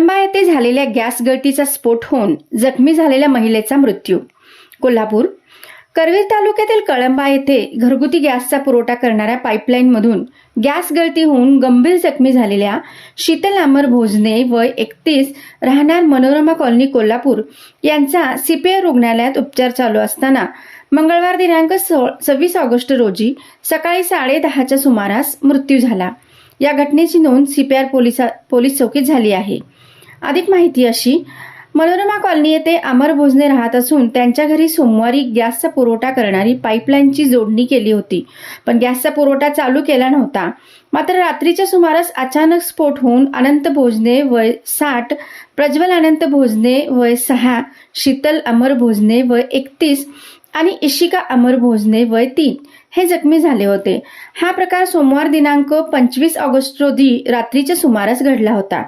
कळंबा येथे झालेल्या गॅस गळतीचा स्फोट होऊन जखमी झालेल्या महिलेचा मृत्यू. कोल्हापूर करवीर तालुक्यातील कळंबा येथे घरगुती गॅसचा पुरवठा करणाऱ्या पाईपलाईनमधून गॅस गळती होऊन गंभीर जखमी झालेल्या शीतल अमर भोजने वय एकतीस राहणार मनोरमा कॉलनी कोल्हापूर यांचा सीपीआय रुग्णालयात उपचार चालू असताना मंगळवार दिनांक सव्वीस ऑगस्ट रोजी सकाळी साडेदहाच्या सुमारास मृत्यू झाला. या घटनेची नोंद सीपीआर पोलिसा पोलीस चौकीत झाली आहे. अधिक माहिती अशी. मनोरमा कॉलनी येथे अमर भोजने राहत असून त्यांच्या घरी सोमवारी गॅसचा पुरवठा करणारी पाईपलाईनची जोडणी केली होती. पण गॅसचा पुरवठा चालू केला नव्हता. मात्र रात्रीच्या सुमारास अचानक स्फोट होऊन अनंत भोजने वय साठ प्रज्वल अनंत भोजने वय सहा शीतल अमर भोजने वय एकतीस आणि इशिका अमर भोजने वय तीन हे जखमी झाले होते. हा प्रकार सोमवार दिनांक पंचवीस ऑगस्ट रोजी रात्रीच्या सुमारास घडला होता.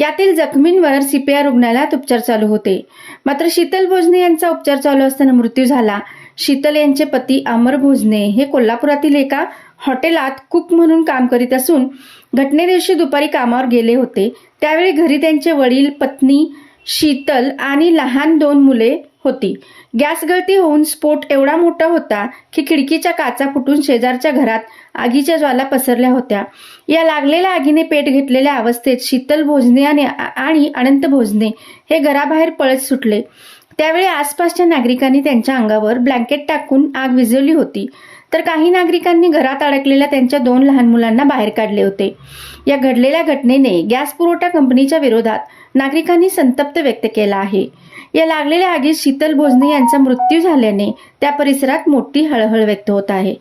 यातील जखमींवर सीपीआर रुग्णालयात उपचार चालू होते. मात्र शीतल भोजने यांचा उपचार चालू असताना मृत्यू झाला. शीतल यांचे पती अमर भोजने हे कोल्हापुरातील एका हॉटेलात कुक म्हणून काम करीत असून घटने दिवशी दुपारी कामावर गेले होते. त्यावेळी घरी त्यांचे वडील पत्नी शीतल आणि लहान दोन मुले होती. गॅस गळती होऊन स्फोट एवढा मोठा होता की खिडकीच्या काचा फुटून शेजारच्या घरात आगीच्या ज्वाला पसरल्या होत्या. या लागलेल्या आगीने पेट घेतलेल्या अवस्थेत शीतल भोजने आणि आणि अनंत भोजने हे घराबाहेर पळत सुटले. त्यावेळी आसपासच्या नागरिकांनी त्यांच्या अंगावर ब्लँकेट टाकून आग विझवली होती. तर काही नागरिकांनी घरात अडकलेल्या त्यांच्या दोन लहान मुलांना बाहेर काढले होते. या घडलेल्या घटनेने गॅस पुरवठा कंपनीच्या विरोधात नागरिकांनी संतप्त व्यक्त केला आहे. या लागलेल्या आगीत शीतल भोजने यांचा मृत्यू झाल्याने त्या परिसरात मोठी हळहळ व्यक्त होत आहे.